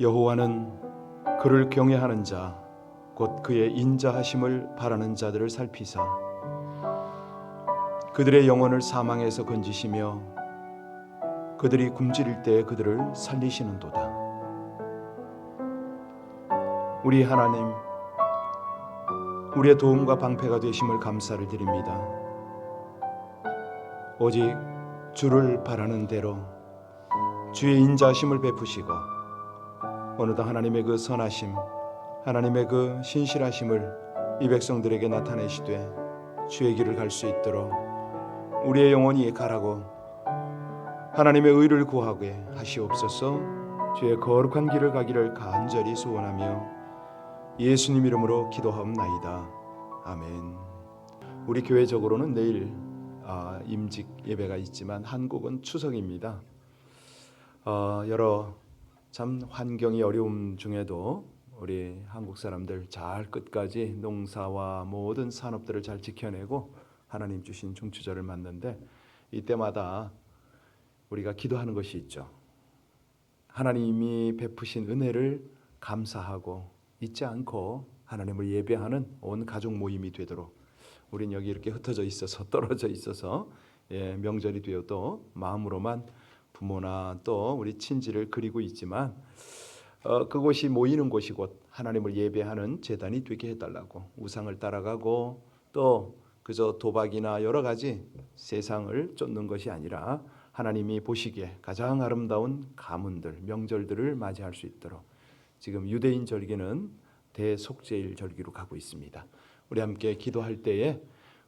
여호와는 그를 경외하는 자 곧 그의 인자하심을 바라는 자들을 살피사 그들의 영혼을 사망에서 건지시며 그들이 굶주릴 때 그들을 살리시는도다. 우리 하나님 우리의 도움과 방패가 되심을 감사를 드립니다. 오직 주를 바라는 대로 주의 인자심을 베푸시고 어느덧 하나님의 그 선하심 하나님의 그 신실하심을 이 백성들에게 나타내시되 주의 길을 갈 수 있도록 우리의 영혼이 가라고 하나님의 의를 구하게 하시옵소서 주의 거룩한 길을 가기를 간절히 소원하며 예수님 이름으로 기도하옵나이다. 아멘. 우리 교회적으로는 내일 아, 임직 예배가 있지만 한국은 추석입니다. 어, 여러 참 환경이 어려움 중에도 우리 한국 사람들 잘 끝까지 농사와 모든 산업들을 잘 지켜내고 하나님 주신 중추절을 맞는데 이때마다 우리가 기도하는 것이 있죠. 하나님이 베푸신 은혜를 감사하고 잊지 않고 하나님을 예배하는 온 가족 모임이 되도록 우린 여기 이렇게 흩어져 있어서 떨어져 있어서 예, 명절이 되어도 마음으로만 부모나 또 우리 친지를 그리고 있지만 어, 그곳이 모이는 곳이 곧 하나님을 예배하는 재단이 되게 해달라고 우상을 따라가고 또 그저 도박이나 여러 가지 세상을 쫓는 것이 아니라 하나님이 보시기에 가장 아름다운 가문들 명절들을 맞이할 수 있도록 지금 유대인 절기는 대속죄일 절기로 가고 있습니다. 우리 함께 기도할 때에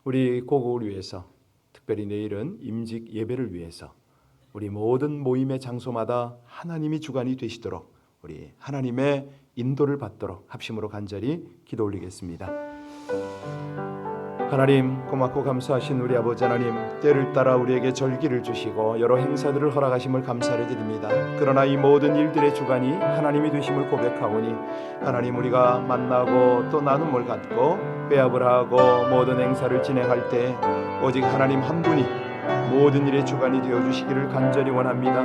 우리 고국을 위해서 특별히 내일은 임직 예배를 위해서 우리 모든 모임의 장소마다 하나님이 주관이 되시도록 우리 하나님의 인도를 받도록 합심으로 간절히 기도 올리겠습니다. 하나님 고맙고 감사하신 우리 아버지 하나님 때를 따라 우리에게 절기를 주시고 여러 행사들을 허락하심을 감사를 드립니다. 그러나 이 모든 일들의 주관이 하나님이 되심을 고백하오니 하나님 우리가 만나고 또 나눔을 갖고 배합을 하고 모든 행사를 진행할 때 오직 하나님 한 분이 모든 일의 주관이 되어 주시기를 간절히 원합니다.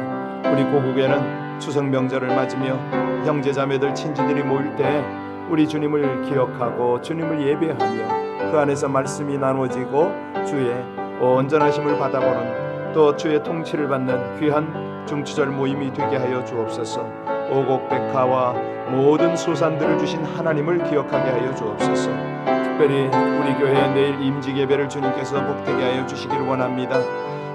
우리 고국에는 추석 명절을 맞으며 형제 자매들 친지들이 모일 때 우리 주님을 기억하고 주님을 예배하며 그 안에서 말씀이 나누어지고 주의 온전하심을 받아보는 또 주의 통치를 받는 귀한 중추절 모임이 되게 하여 주옵소서. 오곡백화와 모든 소산들을 주신 하나님을 기억하게 하여 주옵소서. 특별히 우리 교회 내일 임직 예배를 주님께서 복되게 하여 주시기를 원합니다.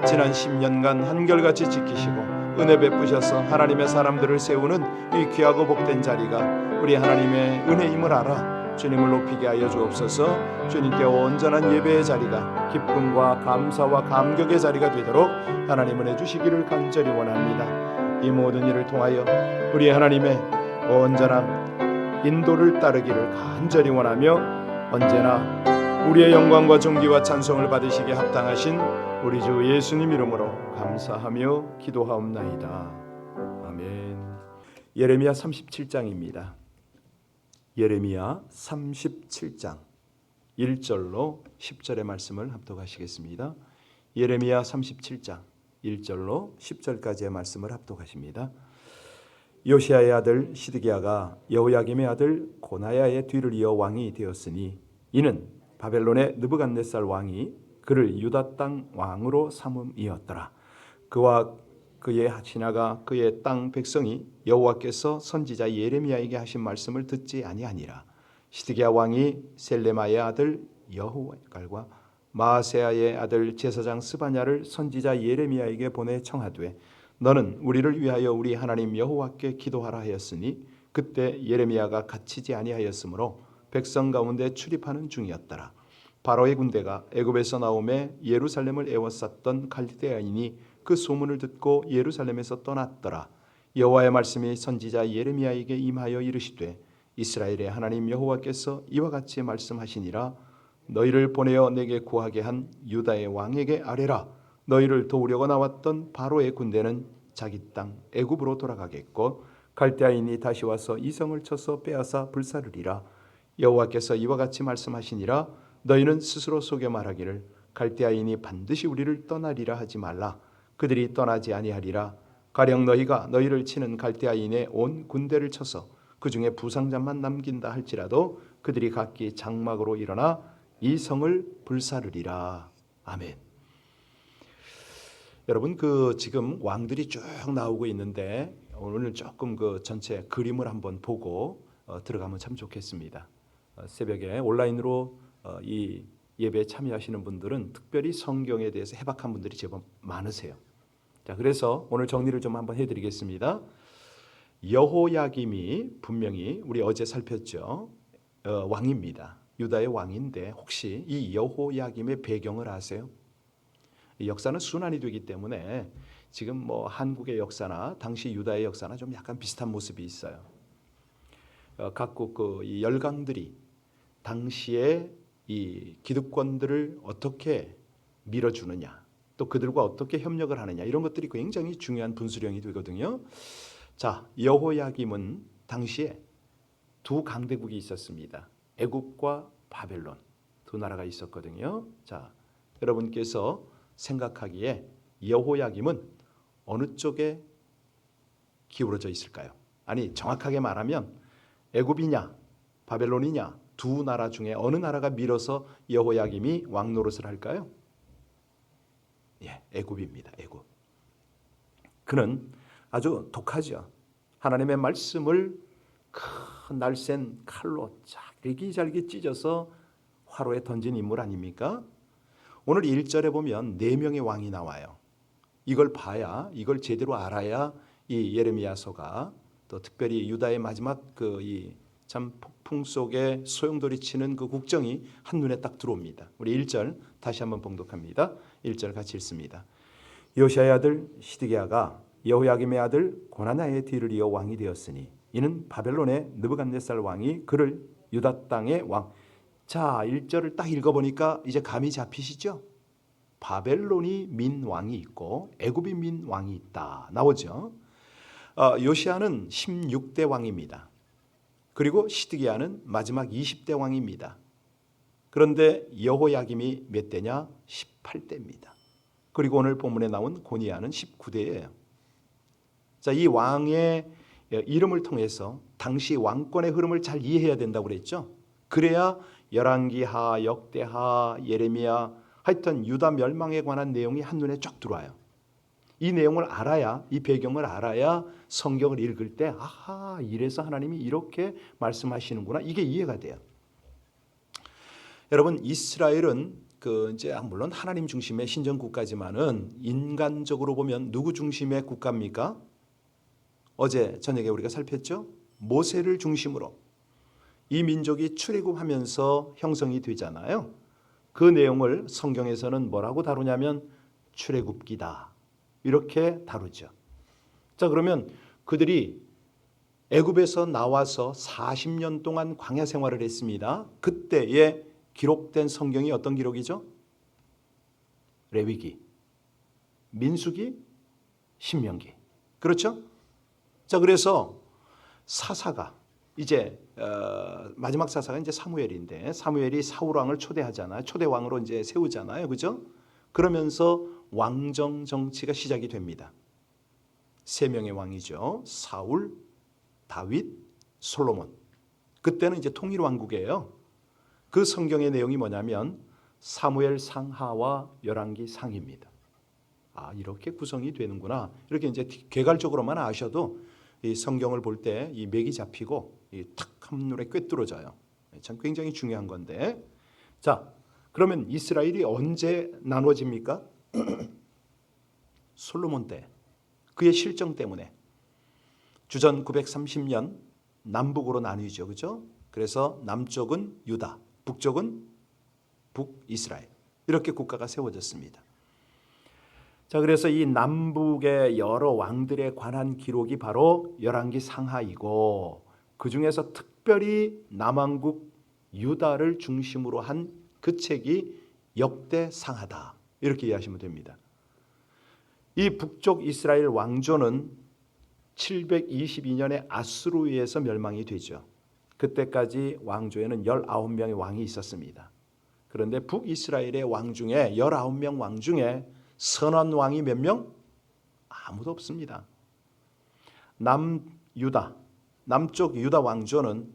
지난 10년간 한결같이 지키시고 은혜 베푸셔서 하나님의 사람들을 세우는 이 귀하고 복된 자리가 우리 하나님의 은혜임을 알아 주님을 높이게 하여 주옵소서. 주님께 온전한 예배의 자리가 기쁨과 감사와 감격의 자리가 되도록 하나님 은혜 주시기를 간절히 원합니다. 이 모든 일을 통하여 우리 하나님의 온전한 인도를 따르기를 간절히 원하며 언제나 우리의 영광과 존귀와 찬송을 받으시기에 합당하신 우리 주 예수님 이름으로 감사하며 기도하옵나이다. 아멘. 예레미야 37장입니다. 예레미야 37장 1절로 10절의 말씀을 합독하시겠습니다. 예레미야 37장 1절로 10절까지의 말씀을 합독하십니다. 요시아의 아들 시드기야가 여호야김의 아들 고나야의 뒤를 이어 왕이 되었으니 이는 바벨론의 느부갓네살 왕이 그를 유다 땅 왕으로 삼음이었더라. 그와 그의 신하가 그의 땅 백성이 여호와께서 선지자 예레미야에게 하신 말씀을 듣지 아니하니라. 시드기야 왕이 셀레마의 아들 여호갈과 마세아의 아들 제사장 스바냐를 선지자 예레미야에게 보내 청하되 너는 우리를 위하여 우리 하나님 여호와께 기도하라 하였으니 그때 예레미야가 갇히지 아니하였으므로 백성 가운데 출입하는 중이었더라. 바로의 군대가 애굽에서 나오매 예루살렘을 에워쌌던 갈대아인이 그 소문을 듣고 예루살렘에서 떠났더라. 여호와의 말씀이 선지자 예레미야에게 임하여 이르시되 이스라엘의 하나님 여호와께서 이와 같이 말씀하시니라. 너희를 보내어 내게 구하게 한 유다의 왕에게 아뢰라. 너희를 도우려고 나왔던 바로의 군대는 자기 땅 애굽으로 돌아가겠고 갈대아인이 다시 와서 이성을 쳐서 빼앗아 불사르리라. 여호와께서 이와 같이 말씀하시니라 너희는 스스로 속여 말하기를 갈대아인이 반드시 우리를 떠나리라 하지 말라 그들이 떠나지 아니하리라 가령 너희가 너희를 치는 갈대아인의 온 군대를 쳐서 그 중에 부상자만 남긴다 할지라도 그들이 각기 장막으로 일어나 이 성을 불사르리라. 아멘. 여러분 그 지금 왕들이 쭉 나오고 있는데 오늘 조금 그 전체 그림을 한번 보고 어, 들어가면 참 좋겠습니다. 어, 새벽에 온라인으로 어, 이 예배에 참여하시는 분들은 특별히 성경에 대해서 해박한 분들이 제법 많으세요. 자, 그래서 오늘 정리를 좀 한번 해드리겠습니다. 여호야김이 분명히 우리 어제 살폈죠 어, 왕입니다. 유다의 왕인데 혹시 이 여호야김의 배경을 아세요? 이 역사는 순환이 되기 때문에 지금 뭐 한국의 역사나 당시 유다의 역사나 좀 약간 비슷한 모습이 있어요. 어, 각국 그이 열강들이 당시에 이 기득권들을 어떻게 밀어주느냐, 또 그들과 어떻게 협력을 하느냐 이런 것들이 굉장히 중요한 분수령이 되거든요. 자, 여호야김은 당시에 두 강대국이 있었습니다. 애국과 바벨론 두 나라가 있었거든요. 자, 여러분께서 생각하기에 여호야김은 어느 쪽에 기울어져 있을까요? 아니 정확하게 말하면 애굽이냐 바벨론이냐 두 나라 중에 어느 나라가 밀어서 여호야김이 왕 노릇을 할까요? 예, 애굽입니다. 애굽. 그는 아주 독하죠. 하나님의 말씀을 큰 날쌘 칼로 잘기잘기 찢어서 화로에 던진 인물 아닙니까? 오늘 1절에 보면 네 명의 왕이 나와요. 이걸 봐야 이걸 제대로 알아야 이 예레미야서가 또 특별히 유다의 마지막 그이 참 폭풍 속에 소용돌이 치는 그 국정이 한눈에 딱 들어옵니다. 우리 1절 다시 한번 봉독합니다. 1절 같이 읽습니다. 요시아의 아들 시드기야가 여호야김의 아들 고나나의 뒤를 이어 왕이 되었으니 이는 바벨론의 느부갓네살 왕이 그를 유다 땅의 왕. 자, 1절을 딱 읽어 보니까 이제 감이 잡히시죠? 바벨론이 민 왕이 있고 애굽이 민 왕이 있다. 나오죠. 어, 요시아는 16대 왕입니다. 그리고 시드기야는 마지막 20대 왕입니다. 그런데 여호야김이 몇 대냐? 18대입니다. 그리고 오늘 본문에 나온 고니야는 19대예요. 자, 이 왕의 이름을 통해서 당시 왕권의 흐름을 잘 이해해야 된다고 그랬죠. 그래야 열왕기하, 역대하, 예레미야 하여튼 유다 멸망에 관한 내용이 한눈에 쫙 들어와요. 이 내용을 알아야 이 배경을 알아야 성경을 읽을 때 아하 이래서 하나님이 이렇게 말씀하시는구나 이게 이해가 돼요. 여러분 이스라엘은 그 이제 물론 하나님 중심의 신정 국가지만은 인간적으로 보면 누구 중심의 국가입니까? 어제 저녁에 우리가 살폈죠. 모세를 중심으로 이 민족이 출애굽하면서 형성이 되잖아요. 그 내용을 성경에서는 뭐라고 다루냐면 출애굽기다. 이렇게 다루죠. 자, 그러면 그들이 애굽에서 나와서 40년 동안 광야 생활을 했습니다. 그때에 기록된 성경이 어떤 기록이죠? 레위기, 민수기, 신명기. 그렇죠? 자, 그래서 사사가 이제 어, 마지막 사사가 이제 사무엘인데 사무엘이 사울 왕을 초대하잖아요. 초대 왕으로 이제 세우잖아요. 그죠? 그러면서 왕정 정치가 시작이 됩니다. 세 명의 왕이죠. 사울, 다윗, 솔로몬. 그때는 이제 통일 왕국이에요. 그 성경의 내용이 뭐냐면 사무엘 상하와 열왕기 상입니다. 아 이렇게 구성이 되는구나. 이렇게 이제 개괄적으로만 아셔도 이 성경을 볼 때 이 맥이 잡히고 탁 한눈에 꿰뚫어져요. 참 굉장히 중요한 건데. 자, 그러면 이스라엘이 언제 나눠집니까? 솔로몬 때 그의 실정 때문에 주전 930년 남북으로 나뉘죠. 그죠? 그래서 남쪽은 유다, 북쪽은 북이스라엘. 이렇게 국가가 세워졌습니다. 자, 그래서 이 남북의 여러 왕들에 관한 기록이 바로 열왕기 상하이고 그 중에서 특별히 남왕국 유다를 중심으로 한 그 책이 역대 상하다. 이렇게 이해하시면 됩니다. 이 북쪽 이스라엘 왕조는 722년에 아수르에서 멸망이 되죠. 그때까지 왕조에는 19명의 왕이 있었습니다. 그런데 북이스라엘의 왕 중에 19명 왕 중에 선한 왕이 몇 명? 아무도 없습니다. 남유다 남쪽 유다 왕조는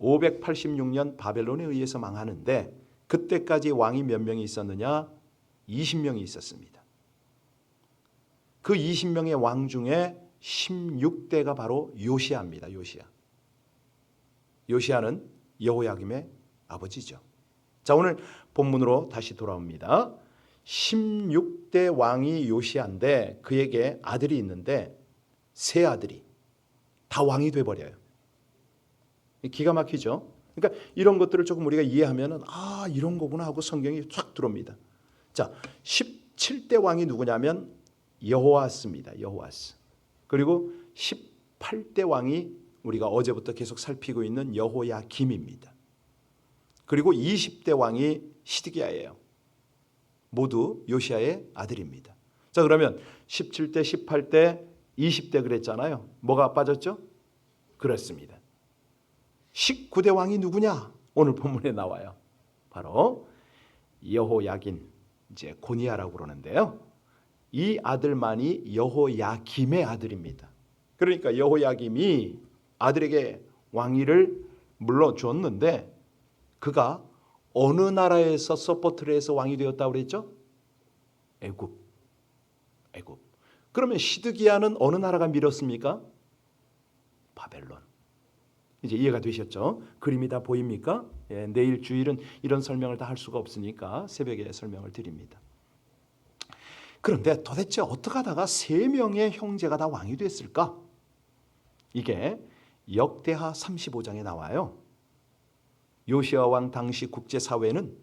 586년 바벨론에 의해서 망하는데 그때까지 왕이 몇 명이 있었느냐? 20명이 있었습니다. 그 20명의 왕 중에 16대가 바로 요시아입니다. 요시아. 요시아는 여호야김의 아버지죠. 자, 오늘 본문으로 다시 돌아옵니다. 16대 왕이 요시아인데 그에게 아들이 있는데 세 아들이 다 왕이 돼 버려요. 기가 막히죠. 그러니까 이런 것들을 조금 우리가 이해하면은 아, 이런 거구나 하고 성경이 쫙 들어옵니다. 자, 17대 왕이 누구냐면 여호와스입니다. 여호와스. 그리고 18대 왕이 우리가 어제부터 계속 살피고 있는 여호야김입니다. 그리고 20대 왕이 시드기야예요. 모두 요시아의 아들입니다. 자, 그러면 17대, 18대, 20대 그랬잖아요. 뭐가 빠졌죠? 그렇습니다. 19대 왕이 누구냐? 오늘 본문에 나와요. 바로 여호야긴 이제 고니아라고 그러는데요. 이 아들만이 여호야김의 아들입니다. 그러니까 여호야김이 아들에게 왕위를 물러 줬는데 그가 어느 나라에서 서포트를 해서 왕이 되었다고 그랬죠? 애굽. 애굽. 그러면 시드기야는 어느 나라가 밀었습니까? 바벨론. 이제 이해가 되셨죠? 그림이 다 보입니까? 예, 내일 주일은 이런 설명을 다 할 수가 없으니까 새벽에 설명을 드립니다. 그런데 도대체 어떻게 하다가 세 명의 형제가 다 왕이 됐을까? 이게 역대하 35장에 나와요. 요시아 왕 당시 국제 사회는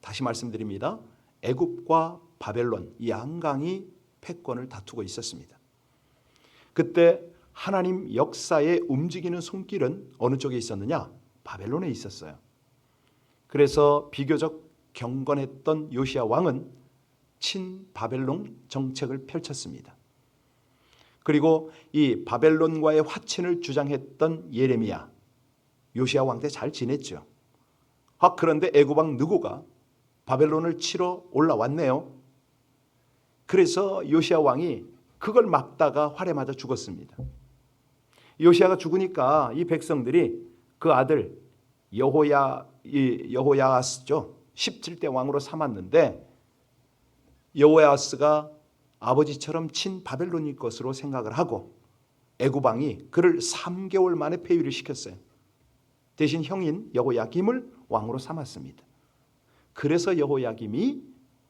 다시 말씀드립니다. 애굽과 바벨론 양강이 패권을 다투고 있었습니다. 그때 하나님 역사의 움직이는 손길은 어느 쪽에 있었느냐? 바벨론에 있었어요. 그래서 비교적 경건했던 요시아 왕은 친 바벨론 정책을 펼쳤습니다. 그리고 이 바벨론과의 화친을 주장했던 예레미야 요시아 왕 때 잘 지냈죠. 아 그런데 애굽 왕 느고가 바벨론을 치러 올라왔네요. 그래서 요시아 왕이 그걸 막다가 활에 맞아 죽었습니다. 요시아가 죽으니까 이 백성들이 그 아들 여호야 이 여호야스죠. 17대 왕으로 삼았는데 여호야스가 아버지처럼 친 바벨론일 것으로 생각을 하고 애굽 왕이 그를 3개월 만에 폐위를 시켰어요. 대신 형인 여호야김을 왕으로 삼았습니다. 그래서 여호야김이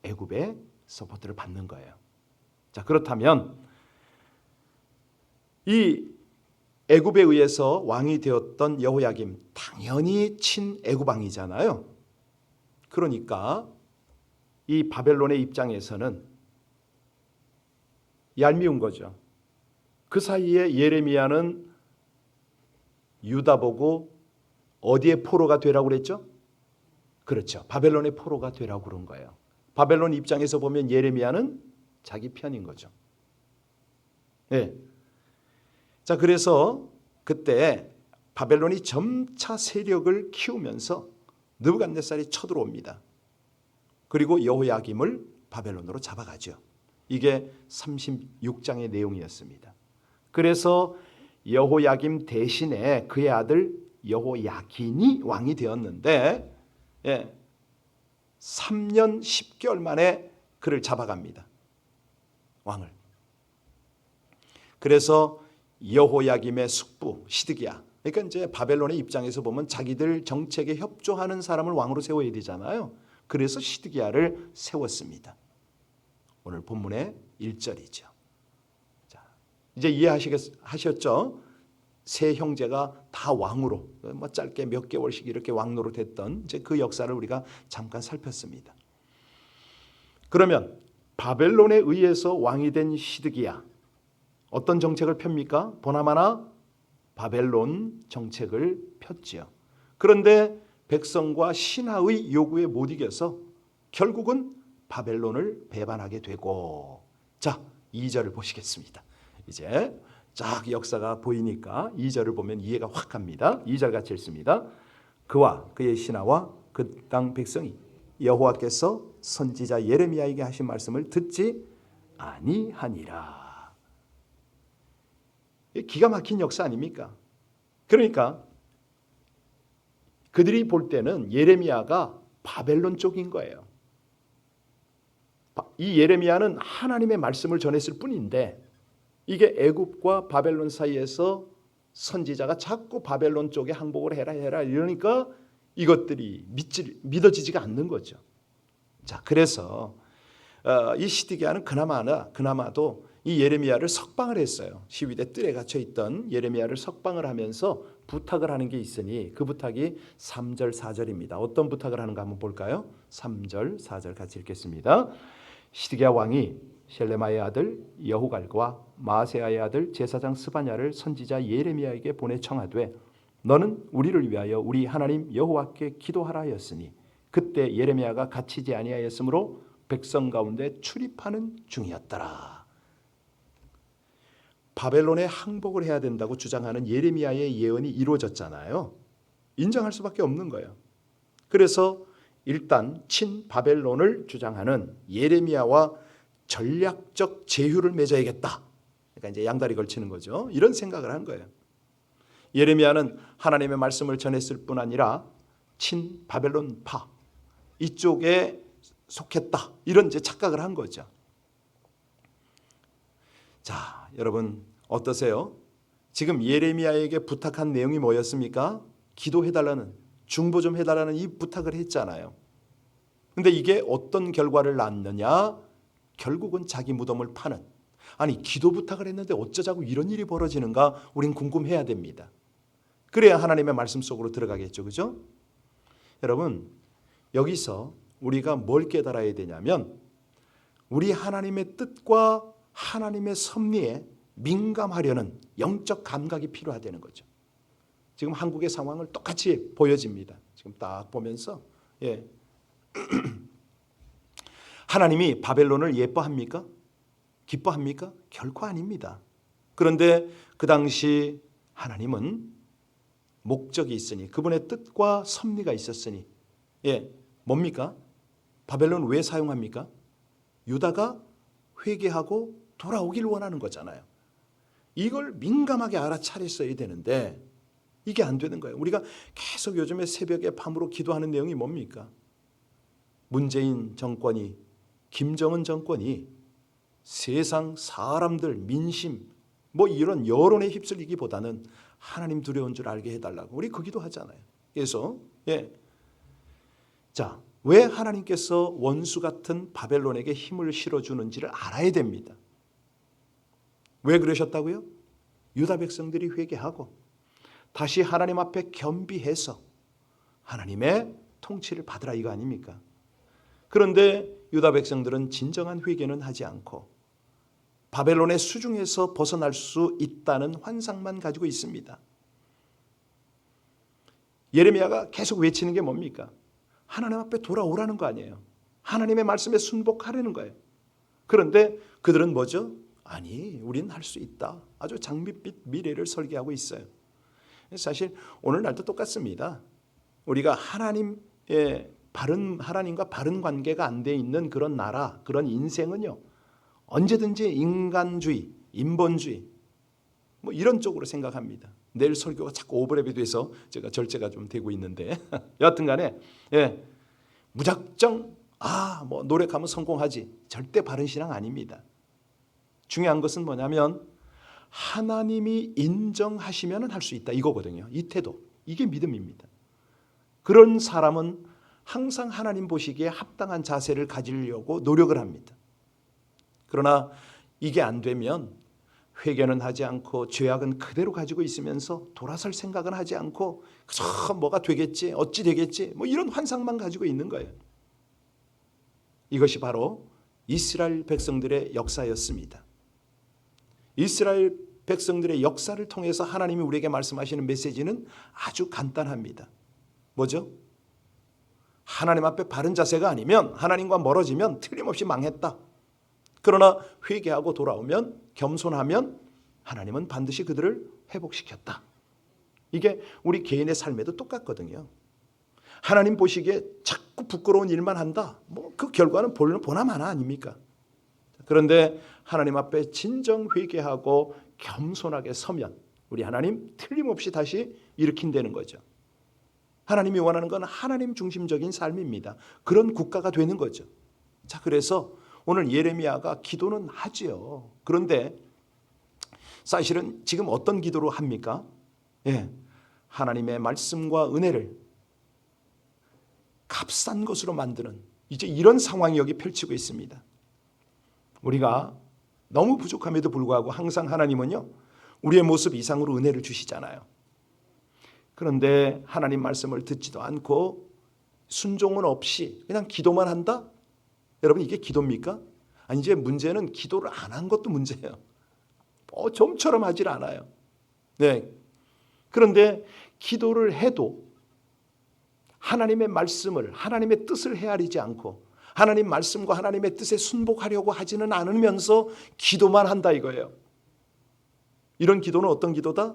애굽의 서포트를 받는 거예요. 자, 그렇다면 이 애굽에 의해서 왕이 되었던 여호야김 당연히 친 애굽 왕이잖아요. 그러니까 이 바벨론의 입장에서는 얄미운 거죠. 그 사이에 예레미야는 유다 보고 어디에 포로가 되라고 그랬죠? 그렇죠. 바벨론의 포로가 되라고 그런 거예요. 바벨론 입장에서 보면 예레미야는 자기 편인 거죠. 네. 자, 그래서 그때 바벨론이 점차 세력을 키우면서 느부갓네살이 쳐들어옵니다. 그리고 여호야김을 바벨론으로 잡아가죠. 이게 36장의 내용이었습니다. 그래서 여호야김 대신에 그의 아들 여호야긴이 왕이 되었는데 예, 3년 10개월 만에 그를 잡아갑니다. 왕을. 그래서 여호야김의 숙부 시드기야. 그러니까 이제 바벨론의 입장에서 보면 자기들 정책에 협조하는 사람을 왕으로 세워야 되잖아요. 그래서 시드기야를 세웠습니다. 오늘 본문의 1절이죠. 자, 이제 이해하시겠죠? 세 형제가 다 왕으로 뭐 짧게 몇 개월씩 이렇게 왕노로 됐던 이제 그 역사를 우리가 잠깐 살폈습니다. 그러면 바벨론에 의해서 왕이 된 시드기야 어떤 정책을 펴니까 보나마나 바벨론 정책을 폈지요. 그런데 백성과 신하의 요구에 못 이겨서 결국은 바벨론을 배반하게 되고 자 2절을 보시겠습니다. 이제 쫙 역사가 보이니까 2절을 보면 이해가 확 갑니다. 2절 같이 읽습니다. 그와 그의 신하와 그 땅 백성이 여호와께서 선지자 예레미야에게 하신 말씀을 듣지 아니하니라. 기가 막힌 역사 아닙니까? 그러니까 그들이 볼 때는 예레미야가 바벨론 쪽인 거예요. 바- 이 예레미야는 하나님의 말씀을 전했을 뿐인데 이게 애굽과 바벨론 사이에서 선지자가 자꾸 바벨론 쪽에 항복을 해라 해라 이러니까 이것들이 믿어지지가 않는 거죠. 자, 그래서 어, 이 시디기야는 그나마나 그나마도 이 예레미야를 석방을 했어요. 시위대 뜰에 갇혀 있던 예레미야를 석방을 하면서 부탁을 하는 게 있으니 그 부탁이 3절 4절입니다. 어떤 부탁을 하는가 한번 볼까요? 3절 4절 같이 읽겠습니다. 시드기야 왕이 셀레마의 아들 여후갈과 마세아의 아들 제사장 스바냐를 선지자 예레미야에게 보내 청하되 너는 우리를 위하여 우리 하나님 여호와께 기도하라 하였으니 그때 예레미야가 갇히지 아니하였으므로 백성 가운데 출입하는 중이었더라. 바벨론에 항복을 해야 된다고 주장하는 예레미야의 예언이 이루어졌잖아요. 인정할 수밖에 없는 거예요. 그래서 일단 친 바벨론을 주장하는 예레미야와 전략적 제휴를 맺어야겠다. 그러니까 이제 양다리 걸치는 거죠. 이런 생각을 한 거예요. 예레미야는 하나님의 말씀을 전했을 뿐 아니라 친 바벨론파 이쪽에 속했다. 이런 이제 착각을 한 거죠. 자, 여러분 어떠세요? 지금 예레미야에게 부탁한 내용이 뭐였습니까? 기도해 달라는 중보 좀 해달라는 이 부탁을 했잖아요. 근데 이게 어떤 결과를 낳느냐? 결국은 자기 무덤을 파는. 아니 기도 부탁을 했는데 어쩌자고 이런 일이 벌어지는가? 우린 궁금해야 됩니다. 그래야 하나님의 말씀 속으로 들어가겠죠, 그죠? 여러분 여기서 우리가 뭘 깨달아야 되냐면 우리 하나님의 뜻과 하나님의 섭리에 민감하려는 영적 감각이 필요하다는 거죠. 지금 한국의 상황을 똑같이 보여집니다. 지금 딱 보면서 예. 하나님이 바벨론을 예뻐합니까? 기뻐합니까? 결코 아닙니다. 그런데 그 당시 하나님은 목적이 있으니 그분의 뜻과 섭리가 있었으니 예, 뭡니까? 바벨론 왜 사용합니까? 유다가 회개하고 돌아오길 원하는 거잖아요. 이걸 민감하게 알아차렸어야 되는데 이게 안 되는 거예요. 우리가 계속 요즘에 새벽에 밤으로 기도하는 내용이 뭡니까? 문재인 정권이 김정은 정권이 세상 사람들 민심 뭐 이런 여론에 휩쓸리기보다는 하나님 두려운 줄 알게 해달라고 우리 그 기도하잖아요. 그래서 예, 자, 왜 하나님께서 원수 같은 바벨론에게 힘을 실어주는지를 알아야 됩니다. 왜 그러셨다고요? 유다 백성들이 회개하고 다시 하나님 앞에 겸비해서 하나님의 통치를 받으라 이거 아닙니까? 그런데 유다 백성들은 진정한 회개는 하지 않고 바벨론의 수중에서 벗어날 수 있다는 환상만 가지고 있습니다. 예레미야가 계속 외치는 게 뭡니까? 하나님 앞에 돌아오라는 거 아니에요. 하나님의 말씀에 순복하려는 거예요. 그런데 그들은 뭐죠? 아니, 우리는 할 수 있다. 아주 장밋빛 미래를 설계하고 있어요. 사실 오늘날도 똑같습니다. 우리가 하나님의 바른 하나님과 바른 관계가 안 돼 있는 그런 나라, 그런 인생은요. 언제든지 인간주의, 인본주의 뭐 이런 쪽으로 생각합니다. 내일 설교가 자꾸 오버랩이 돼서 제가 절제가 좀 되고 있는데 여하튼 간에 예, 무작정 아 뭐 노력하면 성공하지 절대 바른 신앙 아닙니다. 중요한 것은 뭐냐면 하나님이 인정하시면 할 수 있다 이거거든요. 이 태도 이게 믿음입니다. 그런 사람은 항상 하나님 보시기에 합당한 자세를 가지려고 노력을 합니다. 그러나 이게 안 되면 회개는 하지 않고 죄악은 그대로 가지고 있으면서 돌아설 생각은 하지 않고 그저 뭐가 되겠지 어찌 되겠지 뭐 이런 환상만 가지고 있는 거예요. 이것이 바로 이스라엘 백성들의 역사였습니다. 이스라엘 백성들의 역사를 통해서 하나님이 우리에게 말씀하시는 메시지는 아주 간단합니다. 뭐죠? 하나님 앞에 바른 자세가 아니면 하나님과 멀어지면 틀림없이 망했다. 그러나 회개하고 돌아오면 겸손하면 하나님은 반드시 그들을 회복시켰다. 이게 우리 개인의 삶에도 똑같거든요. 하나님 보시기에 자꾸 부끄러운 일만 한다. 뭐 그 결과는 보나 마나 아닙니까? 그런데 하나님 앞에 진정 회개하고 겸손하게 서면 우리 하나님 틀림없이 다시 일으킨다는 거죠. 하나님이 원하는 건 하나님 중심적인 삶입니다. 그런 국가가 되는 거죠. 자, 그래서 오늘 예레미야가 기도는 하지요. 그런데 사실은 지금 어떤 기도로 합니까? 예. 하나님의 말씀과 은혜를 값싼 것으로 만드는 이제 이런 상황이 여기 펼치고 있습니다. 우리가 너무 부족함에도 불구하고 항상 하나님은요, 우리의 모습 이상으로 은혜를 주시잖아요. 그런데 하나님 말씀을 듣지도 않고 순종은 없이 그냥 기도만 한다? 여러분 이게 기도입니까? 아니 이제 문제는 기도를 안 한 것도 문제예요. 어, 좀처럼 하질 않아요. 네. 그런데 기도를 해도 하나님의 말씀을 하나님의 뜻을 헤아리지 않고 하나님 말씀과 하나님의 뜻에 순복하려고 하지는 않으면서 기도만 한다 이거예요. 이런 기도는 어떤 기도다?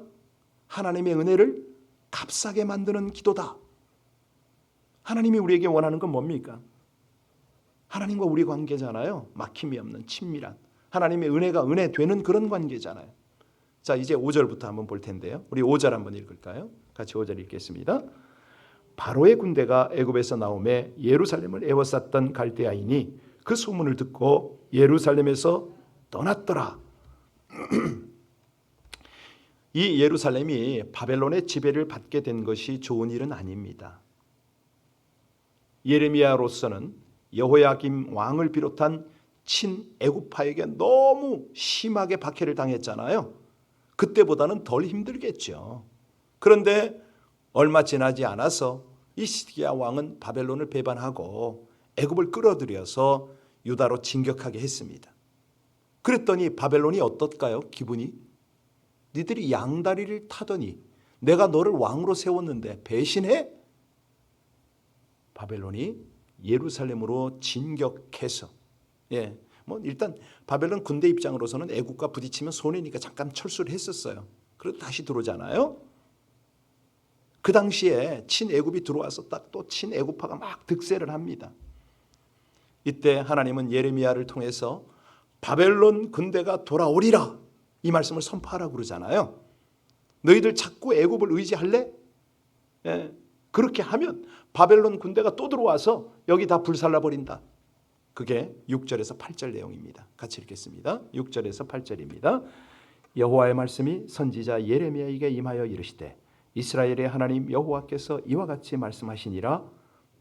하나님의 은혜를 값싸게 만드는 기도다. 하나님이 우리에게 원하는 건 뭡니까? 하나님과 우리 관계잖아요. 막힘이 없는 친밀한 하나님의 은혜가 은혜 되는 그런 관계잖아요. 자, 이제 5절부터 한번 볼 텐데요. 우리 5절 한번 읽을까요? 같이 5절 읽겠습니다. 바로의 군대가 애굽에서 나오매 예루살렘을 에워쌌던 갈대아인이 그 소문을 듣고 예루살렘에서 떠났더라. 이 예루살렘이 바벨론의 지배를 받게 된 것이 좋은 일은 아닙니다. 예레미야로서는 여호야김 왕을 비롯한 친애굽파에게 너무 심하게 박해를 당했잖아요. 그때보다는 덜 힘들겠죠. 그런데 얼마 지나지 않아서 이 시드기야 왕은 바벨론을 배반하고 애굽을 끌어들여서 유다로 진격하게 했습니다. 그랬더니 바벨론이 어떨까요? 기분이 니들이 양다리를 타더니 내가 너를 왕으로 세웠는데 배신해? 바벨론이 예루살렘으로 진격해서 예. 뭐 일단 바벨론 군대 입장으로서는 애국과 부딪히면 손해니까 잠깐 철수를 했었어요. 그래도 다시 들어오잖아요. 그 당시에 친애굽이 들어와서 딱 또 친애굽파가 막 득세를 합니다. 이때 하나님은 예레미야를 통해서 바벨론 군대가 돌아오리라 이 말씀을 선포하라고 그러잖아요. 너희들 자꾸 애굽을 의지할래? 예, 그렇게 하면 바벨론 군대가 또 들어와서 여기 다 불살라 버린다. 그게 6절에서 8절 내용입니다. 같이 읽겠습니다. 6절에서 8절입니다. 여호와의 말씀이 선지자 예레미야에게 임하여 이르시되 이스라엘의 하나님 여호와께서 이와 같이 말씀하시니라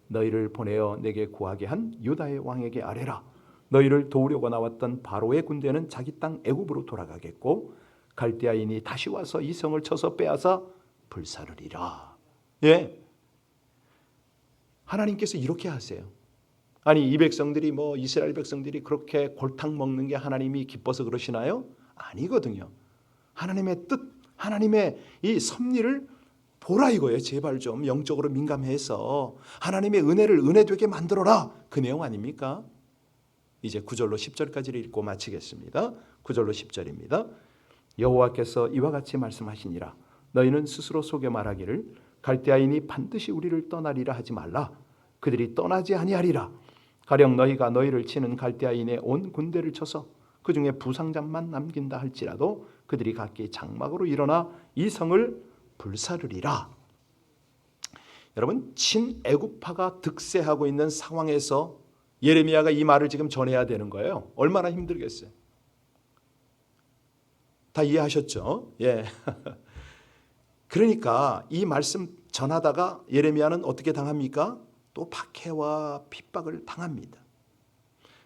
너희를 보내어 내게 구하게 한 유다의 왕에게 아뢰라 너희를 도우려고 나왔던 바로의 군대는 자기 땅 애굽으로 돌아가겠고 갈대아인이 다시 와서 이 성을 쳐서 빼앗아 불사르리라. 예. 하나님께서 이렇게 하세요. 아니 이 백성들이 뭐 이스라엘 백성들이 그렇게 골탕 먹는 게 하나님이 기뻐서 그러시나요? 아니거든요. 하나님의 뜻, 하나님의 이 섭리를 보라 이거예요. 제발 좀 영적으로 민감해서 하나님의 은혜를 은혜 되게 만들어라. 그 내용 아닙니까? 이제 9절로 10절까지를 읽고 마치겠습니다. 9절로 10절입니다. 여호와께서 이와 같이 말씀하시니라 너희는 스스로 속여 말하기를 갈대아인이 반드시 우리를 떠나리라 하지 말라 그들이 떠나지 아니하리라 가령 너희가 너희를 치는 갈대아인의 온 군대를 쳐서 그 중에 부상자만 남긴다 할지라도 그들이 각기 장막으로 일어나 이 성을 불사르리라. 여러분 친애굽파가 득세하고 있는 상황에서 예레미야가 이 말을 지금 전해야 되는 거예요. 얼마나 힘들겠어요. 다 이해하셨죠? 예. 그러니까 이 말씀 전하다가 예레미야는 어떻게 당합니까? 또 박해와 핍박을 당합니다.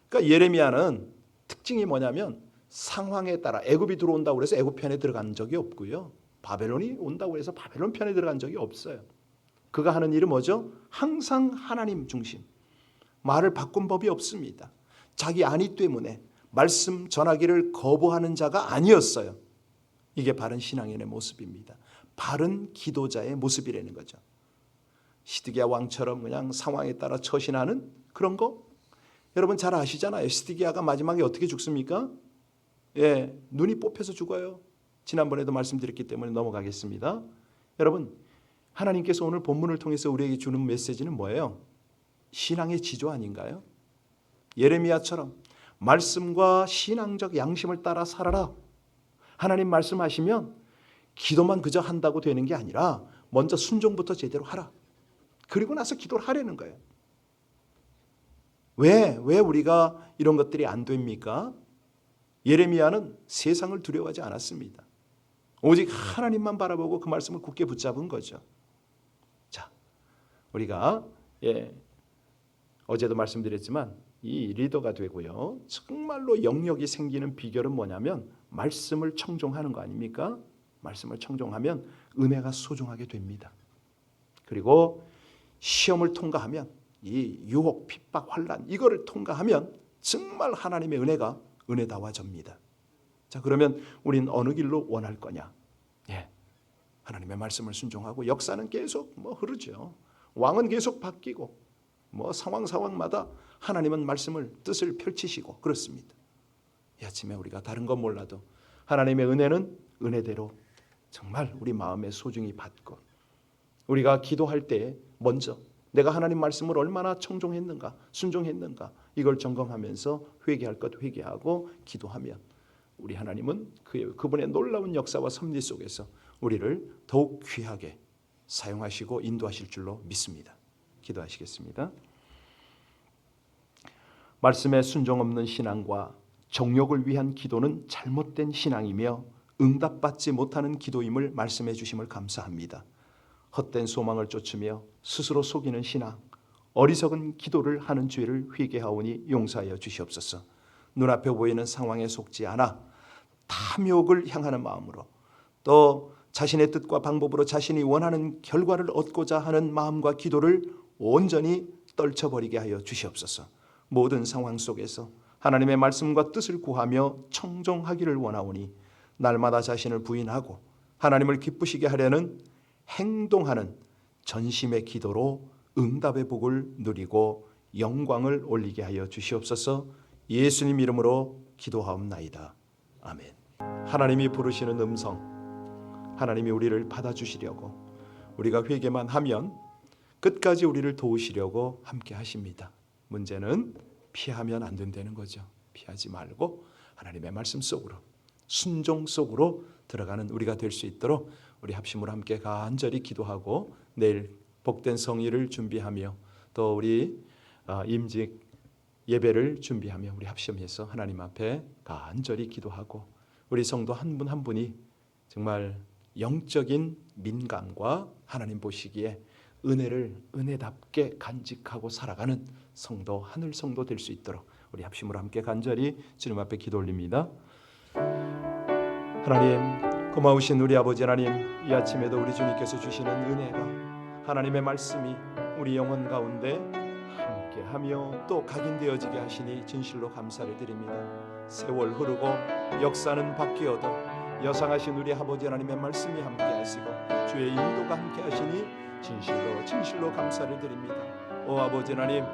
그러니까 예레미야는 특징이 뭐냐면 상황에 따라 애굽이 들어온다고 해서 애굽 편에 들어간 적이 없고요. 바벨론이 온다고 해서 바벨론 편에 들어간 적이 없어요. 그가 하는 일은 뭐죠? 항상 하나님 중심. 말을 바꾼 법이 없습니다. 자기 안위 때문에 말씀 전하기를 거부하는 자가 아니었어요. 이게 바른 신앙인의 모습입니다. 바른 기도자의 모습이라는 거죠. 시드기야 왕처럼 그냥 상황에 따라 처신하는 그런 거 여러분 잘 아시잖아요. 시드기야가 마지막에 어떻게 죽습니까? 예, 눈이 뽑혀서 죽어요. 지난번에도 말씀드렸기 때문에 넘어가겠습니다. 여러분, 하나님께서 오늘 본문을 통해서 우리에게 주는 메시지는 뭐예요? 신앙의 지조 아닌가요? 예레미야처럼 말씀과 신앙적 양심을 따라 살아라. 하나님 말씀하시면 기도만 그저 한다고 되는 게 아니라 먼저 순종부터 제대로 하라. 그리고 나서 기도를 하려는 거예요. 왜, 왜 우리가 이런 것들이 안 됩니까? 예레미야는 세상을 두려워하지 않았습니다. 오직 하나님만 바라보고 그 말씀을 굳게 붙잡은 거죠. 자, 우리가 예, 어제도 말씀드렸지만 이 리더가 되고요. 정말로 영역이 생기는 비결은 뭐냐면 말씀을 청종하는 거 아닙니까? 말씀을 청종하면 은혜가 소중하게 됩니다. 그리고 시험을 통과하면 이 유혹, 핍박, 환란 이거를 통과하면 정말 하나님의 은혜가 은혜다워집니다. 자 그러면 우린 어느 길로 원할 거냐? 예, 하나님의 말씀을 순종하고 역사는 계속 뭐 흐르죠. 왕은 계속 바뀌고 뭐 상황 상황마다 하나님은 말씀을 뜻을 펼치시고 그렇습니다. 이 아침에 우리가 다른 건 몰라도 하나님의 은혜는 은혜대로 정말 우리 마음에 소중히 받고 우리가 기도할 때 먼저 내가 하나님 말씀을 얼마나 청종했는가 순종했는가 이걸 점검하면서 회개할 것 회개하고 기도하면 우리 하나님은 그 그분의 놀라운 역사와 섭리 속에서 우리를 더욱 귀하게 사용하시고 인도하실 줄로 믿습니다. 기도하시겠습니다. 말씀에 순종 없는 신앙과 정욕을 위한 기도는 잘못된 신앙이며 응답받지 못하는 기도임을 말씀해 주심을 감사합니다. 헛된 소망을 쫓으며 스스로 속이는 신앙, 어리석은 기도를 하는 죄를 회개하오니 용서하여 주시옵소서. 눈앞에 보이는 상황에 속지 않아 탐욕을 향하는 마음으로 또 자신의 뜻과 방법으로 자신이 원하는 결과를 얻고자 하는 마음과 기도를 온전히 떨쳐버리게 하여 주시옵소서. 모든 상황 속에서 하나님의 말씀과 뜻을 구하며 청종하기를 원하오니 날마다 자신을 부인하고 하나님을 기쁘시게 하려는 행동하는 전심의 기도로 응답의 복을 누리고 영광을 올리게 하여 주시옵소서. 예수님 이름으로 기도하옵나이다. 아멘. 하나님이 부르시는 음성 하나님이 우리를 받아주시려고 우리가 회개만 하면 끝까지 우리를 도우시려고 함께 하십니다. 문제는 피하면 안 된다는 거죠. 피하지 말고 하나님의 말씀 속으로 순종 속으로 들어가는 우리가 될 수 있도록 우리 합심으로 함께 간절히 기도하고 내일 복된 성의를 준비하며 또 우리 어, 임직 예배를 준비하며 우리 합심해서 하나님 앞에 간절히 기도하고 우리 성도 한분한 분이 정말 영적인 민감과 하나님 보시기에 은혜를 은혜답게 간직하고 살아가는 성도 하늘 성도 될 수 있도록 우리 합심으로 함께 간절히 주님 앞에 기도 올립니다. 하나님 고마우신 우리 아버지 하나님 이 아침에도 우리 주님께서 주시는 은혜가 하나님의 말씀이 우리 영혼 가운데 함께하며 또 각인되어지게 하시니 진실로 감사를 드립니다. 세월 흐르고 역사는 바뀌어도 여상하신 우리 아버지 하나님의 말씀이 함께 하시고 주의 인도가 함께 하시니 진실로 진실로 감사를 드립니다. 오 아버지 하나님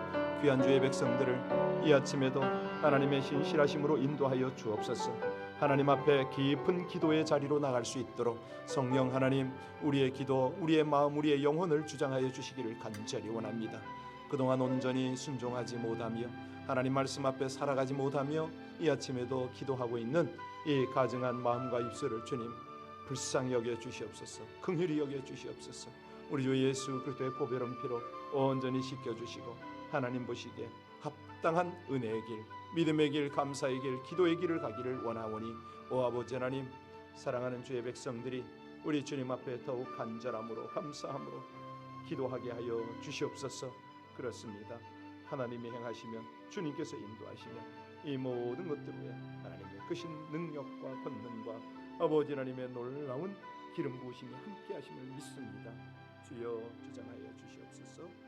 귀한 주의 백성들을 이 아침에도 하나님의 신실하심으로 인도하여 주옵소서. 하나님 앞에 깊은 기도의 자리로 나갈 수 있도록 성령 하나님 우리의 기도, 우리의 마음, 우리의 영혼을 주장하여 주시기를 간절히 원합니다. 그동안 온전히 순종하지 못하며 하나님 말씀 앞에 살아가지 못하며 이 아침에도 기도하고 있는 이 가증한 마음과 입술을 주님 불쌍히 여겨 주시옵소서. 긍휼히 여겨 주시옵소서. 우리 주 예수 그리스도의 보배로운 피로 온전히 씻겨 주시고 하나님 보시기에 합당한 은혜의 길, 믿음의 길, 감사의 길, 기도의 길을 가기를 원하오니 오 아버지 하나님 사랑하는 주의 백성들이 우리 주님 앞에 더욱 간절함으로 감사함으로 기도하게 하여 주시옵소서. 그렇습니다. 하나님이 행하시면 주님께서 인도하시면 이 모든 것들 위에 하나님의 크신 능력과 권능과 아버지 하나님의 놀라운 기름 부으심이 함께 하심을 믿습니다. 주여 주장하여 주시옵소서.